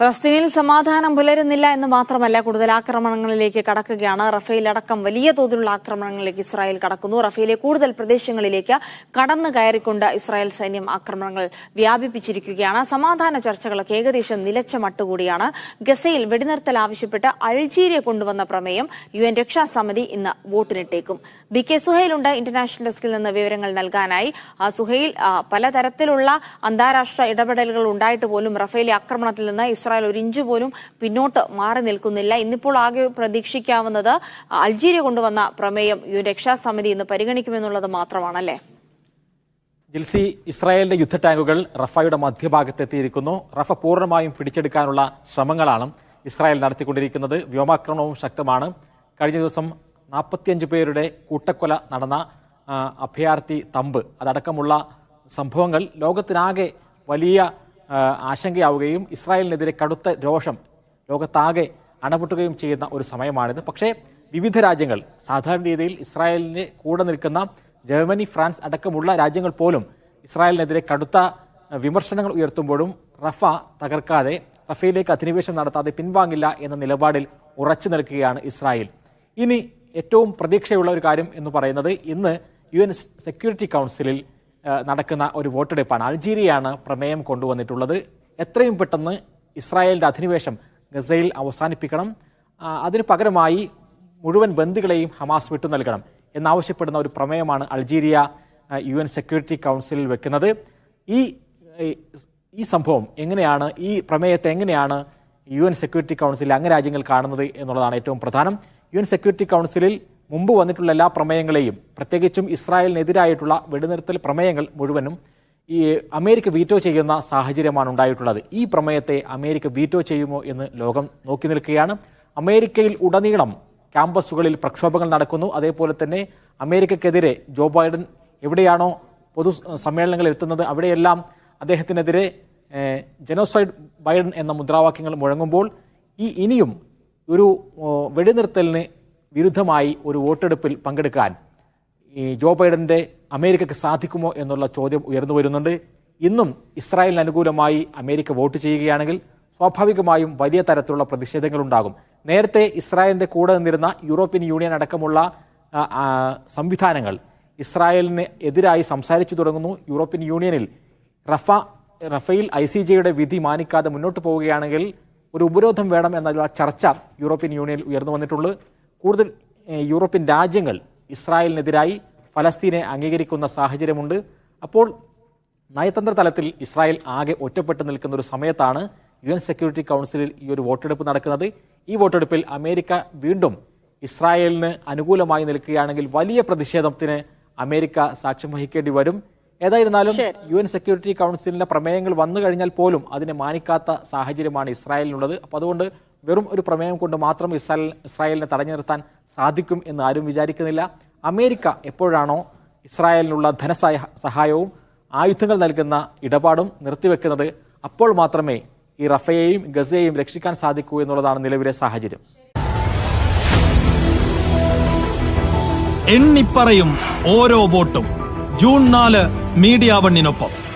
ഫലസ്തീനിൽ സമാധാനം പുലരുന്നില്ല എന്ന് മാത്രമല്ല കൂടുതൽ ആക്രമണങ്ങളിലേക്ക് കടക്കുകയാണ്. റഫേൽ അടക്കം വലിയ തോതിലുള്ള ആക്രമണങ്ങളിലേക്ക് ഇസ്രായേൽ കടക്കുന്നു. റഫേലെ കൂടുതൽ പ്രദേശങ്ങളിലേക്ക് കടന്നു കയറിക്കൊണ്ട് ഇസ്രായേൽ സൈന്യം ആക്രമണങ്ങൾ വ്യാപിപ്പിച്ചിരിക്കുകയാണ്. സമാധാന ചർച്ചകളൊക്കെ ഏകദേശം നിലച്ച മട്ടുകൂടിയാണ്. ഗസയിൽ വെടിനിർത്തൽ ആവശ്യപ്പെട്ട് അൾജീരിയ കൊണ്ടുവന്ന പ്രമേയം യു എൻ രക്ഷാസമിതി ഇന്ന് വോട്ടിനിട്ടേക്കും. ബി കെ സുഹൈലുണ്ട് ഇന്റർനാഷണൽ ഡെസ്കിൽ നിന്ന് വിവരങ്ങൾ നൽകാനായി. സുഹൈൽ പലതരത്തിലുള്ള അന്താരാഷ്ട്ര ഇടപെടലുകൾ ഉണ്ടായിട്ട് പോലും റഫേലെ ആക്രമണത്തിൽ നിന്ന് ഇസ്രായേൽ ഒരു ഇഞ്ച് പോലും പിന്നോട്ട് മാറി നിൽക്കുന്നില്ല. ഇന്നിപ്പോൾ ആകെ പ്രതീക്ഷിക്കാവുന്നത് അൾജീരിയ കൊണ്ടുവന്ന പ്രമേയം യു രക്ഷാസമിതി ഇന്ന് പരിഗണിക്കുമെന്നുള്ളത് മാത്രമാണല്ലേ? ജിൽസി ഇസ്രായേലിന്റെ യുദ്ധ ടാങ്കുകൾ റഫയുടെ മധ്യഭാഗത്തെത്തിയിരിക്കുന്നു. റഫ പൂർണമായും പിടിച്ചെടുക്കാനുള്ള ശ്രമങ്ങളാണ് ഇസ്രായേൽ നടത്തിക്കൊണ്ടിരിക്കുന്നത്. വ്യോമാക്രമണവും ശക്തമാണ്. കഴിഞ്ഞ ദിവസം നാൽപ്പത്തിയഞ്ച് പേരുടെ കൂട്ടക്കൊല നടന്ന അഭയാർത്ഥി തമ്പ്. അതടക്കമുള്ള സംഭവങ്ങൾ ലോകത്തിനാകെ വലിയ ആശങ്കയാവുകയും ഇസ്രായേലിനെതിരെ കടുത്ത രോഷം ലോകത്താകെ അണപൊട്ടുകയും ചെയ്യുന്ന ഒരു സമയമാണിത്. പക്ഷേ വിവിധ രാജ്യങ്ങൾ സാധാരണ രീതിയിൽ ഇസ്രായേലിന് കൂടെ നിൽക്കുന്ന ജർമ്മനി ഫ്രാൻസ് അടക്കമുള്ള രാജ്യങ്ങൾ പോലും ഇസ്രായേലിനെതിരെ കടുത്ത വിമർശനങ്ങൾ ഉയർത്തുമ്പോഴും റഫ തകർക്കാതെ റഫയിലേക്ക് അധിനിവേശം നടത്താതെ പിൻവാങ്ങില്ല എന്ന നിലപാടിൽ ഉറച്ചു നിൽക്കുകയാണ് ഇസ്രായേൽ. ഇനി ഏറ്റവും പ്രതീക്ഷയുള്ള ഒരു കാര്യം എന്ന് പറയുന്നത് ഇന്ന് യു സെക്യൂരിറ്റി കൗൺസിലിൽ നടക്കുന്ന ഒരു വോട്ടെടുപ്പാണ് അൾജീരിയയാണ് പ്രമേയം കൊണ്ടുവന്നിട്ടുള്ളത്. എത്രയും പെട്ടെന്ന് ഇസ്രായേലിന്റെ അധിനിവേശം ഗസയിൽ അവസാനിപ്പിക്കണം. അതിന് പകരമായി മുഴുവൻ ബന്ധുക്കളെയും ഹമാസ് വിട്ടു നൽകണം എന്നാവശ്യപ്പെടുന്ന ഒരു പ്രമേയമാണ് അൾജീരിയ യു എൻ സെക്യൂരിറ്റി കൗൺസിലിൽ വെക്കുന്നത്. ഈ- ഈ സംഭവം എങ്ങനെയാണ് ഈ പ്രമേയത്തെ എങ്ങനെയാണ് യു എൻ സെക്യൂരിറ്റി കൗൺസിലിൽ അംഗരാജ്യങ്ങൾ കാണുന്നത് എന്നുള്ളതാണ് ഏറ്റവും പ്രധാനം. യു എൻ സെക്യൂരിറ്റി കൗൺസിലിൽ മുമ്പ് വന്നിട്ടുള്ള എല്ലാ പ്രമേയങ്ങളെയും പ്രത്യേകിച്ചും ഇസ്രായേലിനെതിരായിട്ടുള്ള വെടിനിർത്തൽ പ്രമേയങ്ങൾ മുഴുവനും ഈ അമേരിക്ക വീറ്റോ ചെയ്യുന്ന സാഹചര്യമാണ് ഉണ്ടായിട്ടുള്ളത്. ഈ പ്രമേയത്തെ അമേരിക്ക വീറ്റോ ചെയ്യുമോ എന്ന് ലോകം നോക്കി നിൽക്കുകയാണ്. അമേരിക്കയിൽ ഉടനീളം ക്യാമ്പസുകളിൽ പ്രക്ഷോഭങ്ങൾ നടക്കുന്നു. അതേപോലെ തന്നെ അമേരിക്കക്കെതിരെ ജോ ബൈഡൻ എവിടെയാണോ പൊതു സമ്മേളനങ്ങൾ എത്തുന്നത് അവിടെയെല്ലാം അദ്ദേഹത്തിനെതിരെ ജനോസൈഡ് ബൈഡൻ എന്ന മുദ്രാവാക്യങ്ങൾ മുഴങ്ങുമ്പോൾ ഈ ഇനിയും ഒരു വെടിനിർത്തലിന് വിരുദ്ധമായി ഒരു വോട്ടെടുപ്പിൽ പങ്കെടുക്കാൻ ഈ ജോ ബൈഡന്റെ അമേരിക്കയ്ക്ക് സാധിക്കുമോ എന്നുള്ള ചോദ്യം ഉയർന്നു വരുന്നുണ്ട്. ഇന്നും ഇസ്രായേലിന് അനുകൂലമായി അമേരിക്ക വോട്ട് ചെയ്യുകയാണെങ്കിൽ സ്വാഭാവികമായും വലിയ തരത്തിലുള്ള പ്രതിഷേധങ്ങൾ ഉണ്ടാകും നേരത്തെ ഇസ്രായേലിന്റെ കൂടെ നിന്നിരുന്ന യൂറോപ്യൻ യൂണിയൻ അടക്കമുള്ള സംവിധാനങ്ങൾ ഇസ്രായേലിന് എതിരായി സംസാരിച്ചു തുടങ്ങുന്നു. യൂറോപ്യൻ യൂണിയനിൽ റഫ റഫേൽ ഐ സി ജിയുടെ വിധി മാനിക്കാതെ മുന്നോട്ട് പോവുകയാണെങ്കിൽ ഒരു ഉപരോധം വേണം എന്നുള്ള ചർച്ച യൂറോപ്യൻ യൂണിയനിൽ ഉയർന്നു വന്നിട്ടുള്ളൂ കൂടുതൽ യൂറോപ്യൻ രാജ്യങ്ങൾ ഇസ്രായേലിനെതിരായി ഫലസ്തീനെ അംഗീകരിക്കുന്ന സാഹചര്യമുണ്ട്. അപ്പോൾ നയതന്ത്ര തലത്തിൽ ഇസ്രായേൽ ആകെ ഒറ്റപ്പെട്ട് നിൽക്കുന്ന ഒരു സമയത്താണ് യു എൻ സെക്യൂരിറ്റി കൗൺസിലിൽ ഈ ഒരു വോട്ടെടുപ്പ് നടക്കുന്നത്. ഈ വോട്ടെടുപ്പിൽ അമേരിക്ക വീണ്ടും ഇസ്രായേലിന് അനുകൂലമായി നിൽക്കുകയാണെങ്കിൽ വലിയ പ്രതിഷേധത്തിന് അമേരിക്ക സാക്ഷ്യം വഹിക്കേണ്ടി വരും. ഏതായിരുന്നാലും യു എൻ സെക്യൂരിറ്റി കൗൺസിലിന്റെ പ്രമേയങ്ങൾ വന്നു കഴിഞ്ഞാൽ പോലും അതിനെ മാനിക്കാത്ത സാഹചര്യമാണ് ഇസ്രായേലിനുള്ളത്. അപ്പോൾ അതുകൊണ്ട് വെറും ഒരു പ്രമേയം കൊണ്ട് മാത്രം ഇസ്രായേൽ ഇസ്രായേലിനെ തടഞ്ഞു നിർത്താൻ സാധിക്കും എന്ന് ആരും വിചാരിക്കുന്നില്ല. അമേരിക്ക എപ്പോഴാണോ ഇസ്രായേലിനുള്ള ധനസഹായ സഹായവും ആയുധങ്ങൾ നൽകുന്ന ഇടപാടും നിർത്തിവെക്കുന്നത് അപ്പോൾ മാത്രമേ ഈ റഫയെയും ഗസയെയും രക്ഷിക്കാൻ സാധിക്കൂ എന്നുള്ളതാണ് നിലവിലെ സാഹചര്യം. എണ്ണിപ്പറയും ഓരോ വോട്ടും. ജൂൺ നാല് മീഡിയ വണ്ണിനൊപ്പം.